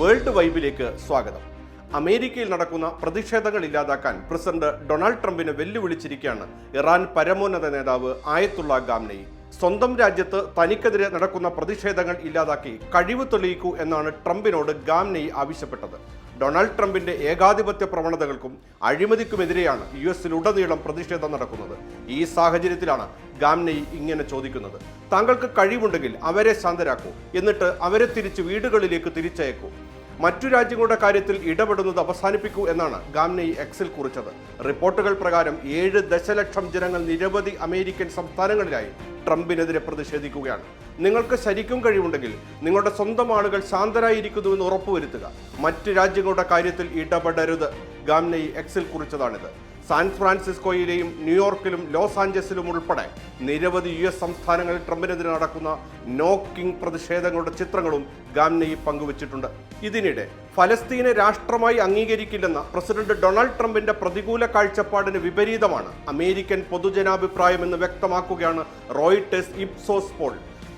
World വൈബിലേക്ക് സ്വാഗതം. അമേരിക്കയിൽ നടക്കുന്ന പ്രതിഷേധങ്ങൾ ഇല്ലാതാക്കാൻ പ്രസിഡന്റ് ഡൊണാൾഡ് ട്രംപിനെ വെല്ലുവിളിച്ചിരിക്കുകയാണ് ഇറാൻ പരമോന്നത നേതാവ് ആയത്തുള്ള ഗാംനയി. സ്വന്തം രാജ്യത്ത് തനിക്കെതിരെ നടക്കുന്ന പ്രതിഷേധങ്ങൾ ഇല്ലാതാക്കി കഴിവ് തെളിയിക്കൂ എന്നാണ് ട്രംപിനോട് ഗാംനയി ആവശ്യപ്പെട്ടത്. ഡൊണാൾഡ് ട്രംപിന്റെ ഏകാധിപത്യ പ്രവണതകൾക്കും അഴിമതിക്കുമെതിരെയാണ് യു എസിലുടനീളം പ്രതിഷേധം നടക്കുന്നത്. ഈ സാഹചര്യത്തിലാണ് ഗാംനയി ഇങ്ങനെ ചോദിക്കുന്നത്. താങ്കൾക്ക് കഴിവുണ്ടെങ്കിൽ അവരെ ശാന്തരാക്കൂ. എന്നിട്ട് അവരെ തിരിച്ച് വീടുകളിലേക്ക് തിരിച്ചയക്കൂ. മറ്റു രാജ്യങ്ങളുടെ കാര്യത്തിൽ ഇടപെടുന്നത് അവസാനിപ്പിക്കൂ എന്നാണ് ഗാംനെയ് എക്സിൽ കുറിച്ചത്. റിപ്പോർട്ടുകൾ പ്രകാരം ഏഴ് ദശലക്ഷം ജനങ്ങൾ നിരവധി അമേരിക്കൻ സംസ്ഥാനങ്ങളിലായി ട്രംപിനെതിരെ പ്രതിഷേധിക്കുകയാണ്. നിങ്ങൾക്ക് ശരിക്കും കഴിവുണ്ടെങ്കിൽ നിങ്ങളുടെ സ്വന്തം ആളുകൾ ശാന്തരായിരിക്കുന്നുവെന്ന് ഉറപ്പുവരുത്തുക. മറ്റ് രാജ്യങ്ങളുടെ കാര്യത്തിൽ ഇടപെടരുത്. ഗാംനെയ് എക്സിൽ കുറിച്ചതാണിത്. സാൻ ഫ്രാൻസിസ്കോയിലെയും ന്യൂയോർക്കിലും ലോസ് ആഞ്ചൽസിലും ഉൾപ്പെടെ നിരവധി യു എസ് സംസ്ഥാനങ്ങളിൽ ട്രംപിനെതിരെ നടക്കുന്ന നോക്കിംഗ് പ്രതിഷേധങ്ങളുടെ ചിത്രങ്ങളും ഗാംനയി പങ്കുവച്ചിട്ടുണ്ട്. ഇതിനിടെ ഫലസ്തീനെ രാഷ്ട്രമായി അംഗീകരിക്കില്ലെന്ന പ്രസിഡന്റ് ഡൊണാൾഡ് ട്രംപിന്റെ പ്രതികൂല കാഴ്ചപ്പാടിന് വിപരീതമാണ് അമേരിക്കൻ പൊതുജനാഭിപ്രായമെന്ന് വ്യക്തമാക്കുകയാണ് റോയിട്ടേഴ്സ് ഇപ്സോസ് പോൾ.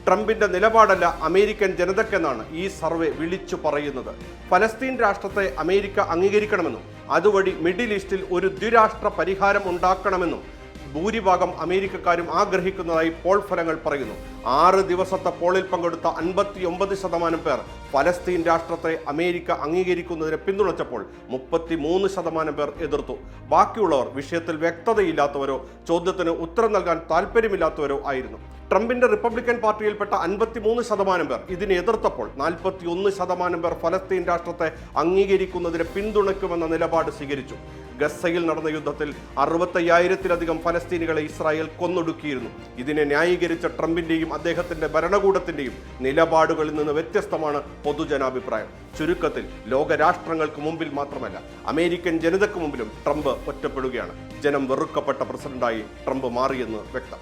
ട്രംപിന്റെ നിലപാടല്ല അമേരിക്കൻ ജനതയ്ക്കെന്നാണ് ഈ സർവേ വിളിച്ചു പറയുന്നത്. ഫലസ്തീൻ രാഷ്ട്രത്തെ അമേരിക്ക അംഗീകരിക്കണമെന്നും അതുവഴി മിഡിൽ ഈസ്റ്റിൽ ഒരു ദ്വിരാഷ്ട്ര പരിഹാരം ഉണ്ടാക്കണമെന്നും ഭൂരിഭാഗം അമേരിക്കക്കാരും ആഗ്രഹിക്കുന്നതായി പോൾ ഫലങ്ങൾ പറയുന്നു. ആറ് ദിവസത്തെ പോളിൽ പങ്കെടുത്ത അൻപത്തി ഒമ്പത് ശതമാനം പേർ ഫലസ്തീൻ രാഷ്ട്രത്തെ അമേരിക്ക അംഗീകരിക്കുന്നതിനെ പിന്തുണച്ചപ്പോൾ മുപ്പത്തി മൂന്ന് ശതമാനം പേർ എതിർത്തു. ബാക്കിയുള്ളവർ വിഷയത്തിൽ വ്യക്തതയില്ലാത്തവരോ ചോദ്യത്തിന് ഉത്തരം നൽകാൻ താല്പര്യമില്ലാത്തവരോ ആയിരുന്നു. ട്രംപിന്റെ റിപ്പബ്ലിക്കൻ പാർട്ടിയിൽപ്പെട്ട അൻപത്തിമൂന്ന് ശതമാനം പേർ ഇതിനെ എതിർത്തപ്പോൾ നാൽപ്പത്തി ഒന്ന് ശതമാനം പേർ ഫലസ്തീൻ രാഷ്ട്രത്തെ അംഗീകരിക്കുന്നതിനെ പിന്തുണയ്ക്കുമെന്ന നിലപാട് സ്വീകരിച്ചു. ഗസയിൽ നടന്ന യുദ്ധത്തിൽ അറുപത്തയ്യായിരത്തിലധികം ഫലസ്തീനികളെ ഇസ്രായേൽ കൊന്നൊടുക്കിയിരുന്നു. ഇതിനെ ന്യായീകരിച്ച ട്രംപിന്റെയും അദ്ദേഹത്തിന്റെ ഭരണകൂടത്തിന്റെയും നിലപാടുകളിൽ നിന്ന് വ്യത്യസ്തമാണ് പൊതുജനാഭിപ്രായം. ചുരുക്കത്തിൽ ലോകരാഷ്ട്രങ്ങൾക്ക് മുമ്പിൽ മാത്രമല്ല അമേരിക്കൻ ജനതയ്ക്ക് മുമ്പിലും ട്രംപ് ഒറ്റപ്പെടുകയാണ്. ജനം വെറുക്കപ്പെട്ട പ്രസിഡന്റായി ട്രംപ് മാറിയെന്ന് വ്യക്തം.